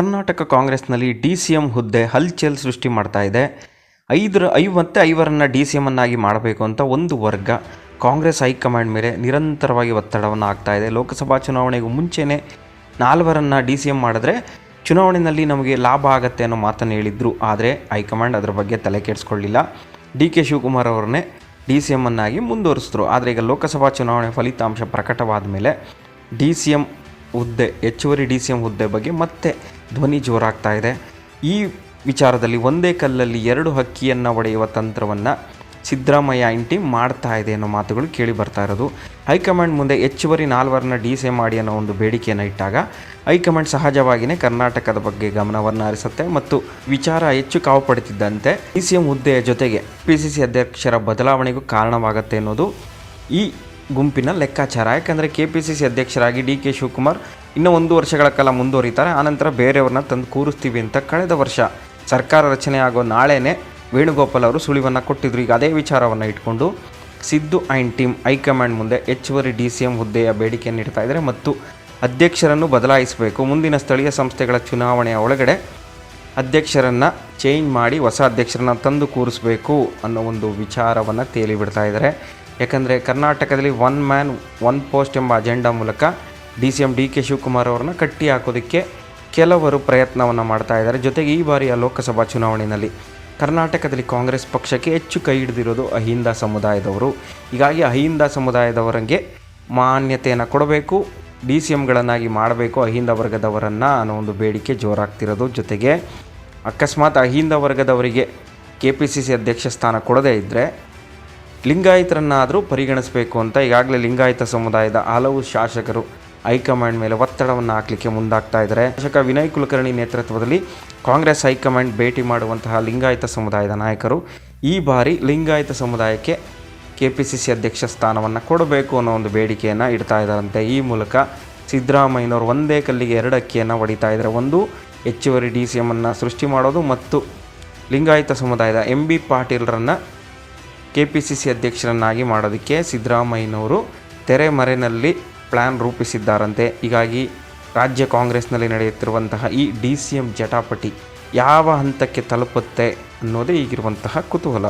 ಕರ್ನಾಟಕ ಕಾಂಗ್ರೆಸ್ನಲ್ಲಿ D C M ಹುದ್ದೆ ಹಲ್ಚಲ್ ಸೃಷ್ಟಿ ಮಾಡ್ತಾ ಇದೆ. ಐದರ, ಐವತ್ತೆ ಐವರನ್ನು ಡಿ ಸಿ ಎಂ ಅನ್ನಾಗಿ ಮಾಡಬೇಕು ಅಂತ ಒಂದು ವರ್ಗ ಕಾಂಗ್ರೆಸ್ ಹೈಕಮಾಂಡ್ ಮೇಲೆ ನಿರಂತರವಾಗಿ ಒತ್ತಡವನ್ನು ಆಗ್ತಾ ಇದೆ. ಲೋಕಸಭಾ ಚುನಾವಣೆಗೂ ಮುಂಚೆನೇ ನಾಲ್ವರನ್ನು ಡಿ ಸಿ ಎಂ ಮಾಡಿದ್ರೆ ಚುನಾವಣೆಯಲ್ಲಿ ನಮಗೆ ಲಾಭ ಆಗತ್ತೆ ಅನ್ನೋ ಮಾತನ್ನು ಹೇಳಿದ್ರು. ಆದರೆ ಹೈಕಮಾಂಡ್ ಅದರ ಬಗ್ಗೆ ತಲೆ ಕೆಡಿಸ್ಕೊಳ್ಳಿಲ್ಲ. ಡಿ ಕೆ ಶಿವಕುಮಾರ್ ಅವರನ್ನೇ ಡಿ ಸಿ ಎಂ ಅನ್ನಾಗಿ ಮುಂದುವರಿಸಿದ್ರು. ಆದರೆ ಈಗ ಲೋಕಸಭಾ ಚುನಾವಣೆ ಫಲಿತಾಂಶ ಪ್ರಕಟವಾದ ಮೇಲೆ ಡಿ ಸಿ ಎಂ ಹುದ್ದೆ, ಹೆಚ್ಚುವರಿ ಡಿ ಸಿ ಎಂ ಹುದ್ದೆ ಬಗ್ಗೆ ಮತ್ತೆ ಧ್ವನಿ ಜೋರಾಗ್ತಾ ಇದೆ. ಈ ವಿಚಾರದಲ್ಲಿ ಒಂದೇ ಕಲ್ಲಲ್ಲಿ ಎರಡು ಹಕ್ಕಿಯನ್ನು ಒಡೆಯುವ ತಂತ್ರವನ್ನು ಸಿದ್ದರಾಮಯ್ಯ ಇಂಟಿ ಮಾಡ್ತಾ ಇದೆ ಅನ್ನೋ ಮಾತುಗಳು ಕೇಳಿ ಬರ್ತಾ ಇರೋದು. ಹೈಕಮಾಂಡ್ ಮುಂದೆ ಹೆಚ್ಚುವರಿ ನಾಲ್ವರನ್ನ ಡಿ ಸಿ ಮಾಡಿ ಅನ್ನೋ ಒಂದು ಬೇಡಿಕೆಯನ್ನು ಇಟ್ಟಾಗ ಹೈಕಮಾಂಡ್ ಸಹಜವಾಗಿಯೇ ಕರ್ನಾಟಕದ ಬಗ್ಗೆ ಗಮನವನ್ನು ಹರಿಸುತ್ತೆ ಮತ್ತು ವಿಚಾರ ಹೆಚ್ಚು ಕಾವು ಪಡುತ್ತಿದ್ದಂತೆ ಡಿ ಸಿ ಎಂ ಹುದ್ದೆಯ ಜೊತೆಗೆ ಪಿ ಸಿ ಸಿ ಅಧ್ಯಕ್ಷರ ಬದಲಾವಣೆಗೂ ಕಾರಣವಾಗುತ್ತೆ ಅನ್ನೋದು ಈ ಗುಂಪಿನ ಲೆಕ್ಕಾಚಾರ. ಯಾಕಂದರೆ ಕೆ ಪಿ ಸಿ ಸಿ ಅಧ್ಯಕ್ಷರಾಗಿ ಡಿ ಕೆ ಶಿವಕುಮಾರ್ ಇನ್ನೂ ಒಂದು ವರ್ಷಗಳ ಕಾಲ ಮುಂದುವರಿತಾರೆ. ಆನಂತರ ಬೇರೆಯವ್ರನ್ನ ತಂದು ಕೂರಿಸ್ತೀವಿ ಅಂತ ಕಳೆದ ವರ್ಷ ಸರ್ಕಾರ ರಚನೆ ಆಗೋ ನಾಳೆನೇ ವೇಣುಗೋಪಾಲ್ ಅವರು ಸುಳಿವನ್ನು ಕೊಟ್ಟಿದ್ರು. ಈಗ ಅದೇ ವಿಚಾರವನ್ನು ಇಟ್ಕೊಂಡು ಸಿದ್ದು ಆ್ಯಂಡ್ ಟೀಮ್ ಹೈಕಮಾಂಡ್ ಮುಂದೆ ಹೆಚ್ಚುವರಿ ಡಿ ಸಿ ಎಂ ಹುದ್ದೆಯ ಬೇಡಿಕೆಯನ್ನು ಇಡ್ತಾ ಇದ್ದಾರೆ ಮತ್ತು ಅಧ್ಯಕ್ಷರನ್ನು ಬದಲಾಯಿಸಬೇಕು. ಮುಂದಿನ ಸ್ಥಳೀಯ ಸಂಸ್ಥೆಗಳ ಚುನಾವಣೆಯ ಒಳಗಡೆ ಅಧ್ಯಕ್ಷರನ್ನು ಚೇಂಜ್ ಮಾಡಿ ಹೊಸ ಅಧ್ಯಕ್ಷರನ್ನ ತಂದು ಕೂರಿಸಬೇಕು ಅನ್ನೋ ಒಂದು ವಿಚಾರವನ್ನು ತೇಲಿಬಿಡ್ತಾ ಇದ್ದಾರೆ. ಯಾಕಂದರೆ ಕರ್ನಾಟಕದಲ್ಲಿ ಒನ್ ಮ್ಯಾನ್, ಒನ್ ಪೋಸ್ಟ್ ಎಂಬ ಅಜೆಂಡಾ ಮೂಲಕ D C M D K Shivakumar ಅವರನ್ನು ಕಟ್ಟಿ ಹಾಕೋದಕ್ಕೆ ಕೆಲವರು ಪ್ರಯತ್ನವನ್ನು ಮಾಡ್ತಾ ಇದ್ದಾರೆ. ಜೊತೆಗೆ ಈ ಬಾರಿಯ ಲೋಕಸಭಾ ಚುನಾವಣೆಯಲ್ಲಿ ಕರ್ನಾಟಕದಲ್ಲಿ ಕಾಂಗ್ರೆಸ್ ಪಕ್ಷಕ್ಕೆ ಹೆಚ್ಚು ಕೈ ಹಿಡಿದಿರೋದು ಅಹಿಂದ ಸಮುದಾಯದವರು. ಹೀಗಾಗಿ ಅಹಿಂದ ಸಮುದಾಯದವರಿಗೆ ಮಾನ್ಯತೆಯನ್ನು ಕೊಡಬೇಕು ಡಿ ಸಿ ಎಮ್ಗಳನ್ನಾಗಿ ಮಾಡಬೇಕು, ಅಹಿಂದ ವರ್ಗದವರನ್ನು ಅನ್ನೋ ಒಂದು ಬೇಡಿಕೆ ಜೋರಾಗ್ತಿರೋದು. ಜೊತೆಗೆ ಅಕಸ್ಮಾತ್ ಅಹಿಂದ ವರ್ಗದವರಿಗೆ ಕೆ ಪಿ ಸಿ ಸಿ ಅಧ್ಯಕ್ಷ ಸ್ಥಾನ ಕೊಡದೇ ಇದ್ದರೆ ಲಿಂಗಾಯತರನ್ನಾದರೂ ಪರಿಗಣಿಸಬೇಕು ಅಂತ ಈಗಾಗಲೇ ಲಿಂಗಾಯತ ಸಮುದಾಯದ ಹಲವು ಶಾಸಕರು ಹೈಕಮಾಂಡ್ ಮೇಲೆ ಒತ್ತಡವನ್ನು ಹಾಕಲಿಕ್ಕೆ ಮುಂದಾಗ್ತಾ ಇದ್ದಾರೆ. ಶಾಸಕ ವಿನಯ್ ಕುಲಕರ್ಣಿ ನೇತೃತ್ವದಲ್ಲಿ ಕಾಂಗ್ರೆಸ್ ಹೈಕಮಾಂಡ್ ಭೇಟಿ ಮಾಡುವಂತಹ ಲಿಂಗಾಯತ ಸಮುದಾಯದ ನಾಯಕರು ಈ ಬಾರಿ ಲಿಂಗಾಯತ ಸಮುದಾಯಕ್ಕೆ ಕೆ ಪಿ ಸಿ ಸಿ ಅಧ್ಯಕ್ಷ ಸ್ಥಾನವನ್ನು ಕೊಡಬೇಕು ಅನ್ನೋ ಒಂದು ಬೇಡಿಕೆಯನ್ನು ಇಡ್ತಾ ಇದ್ದಾರಂತೆ. ಈ ಮೂಲಕ ಸಿದ್ದರಾಮಯ್ಯನವರು ಒಂದೇ ಕಲ್ಲಿಗೆ ಎರಡು ಅಕ್ಕಿಯನ್ನು ಹೊಡಿತಾ ಇದ್ದಾರೆ. ಒಂದು, ಹೆಚ್ಚುವರಿ ಡಿ ಸಿ ಎಮ್ಮನ್ನು ಸೃಷ್ಟಿ ಮಾಡೋದು ಮತ್ತು ಲಿಂಗಾಯತ ಸಮುದಾಯದ ಎಂ ಬಿ ಪಾಟೀಲ್ರನ್ನು ಕೆ ಪಿ ಸಿ ಸಿ ಅಧ್ಯಕ್ಷರನ್ನಾಗಿ ಮಾಡೋದಕ್ಕೆ ಸಿದ್ದರಾಮಯ್ಯನವರು ತೆರೆಮರೆಯಲ್ಲಿ ಪ್ಲ್ಯಾನ್ ರೂಪಿಸಿದ್ದಾರಂತೆ. ಹೀಗಾಗಿ ರಾಜ್ಯ ಕಾಂಗ್ರೆಸ್ನಲ್ಲಿ ನಡೆಯುತ್ತಿರುವಂತಹ ಈ ಡಿ ಸಿ ಎಂ ಜಟಾಪಟಿ ಯಾವ ಹಂತಕ್ಕೆ ತಲುಪುತ್ತೆ ಅನ್ನೋದೇ ಈಗಿರುವಂತಹ ಕುತೂಹಲ.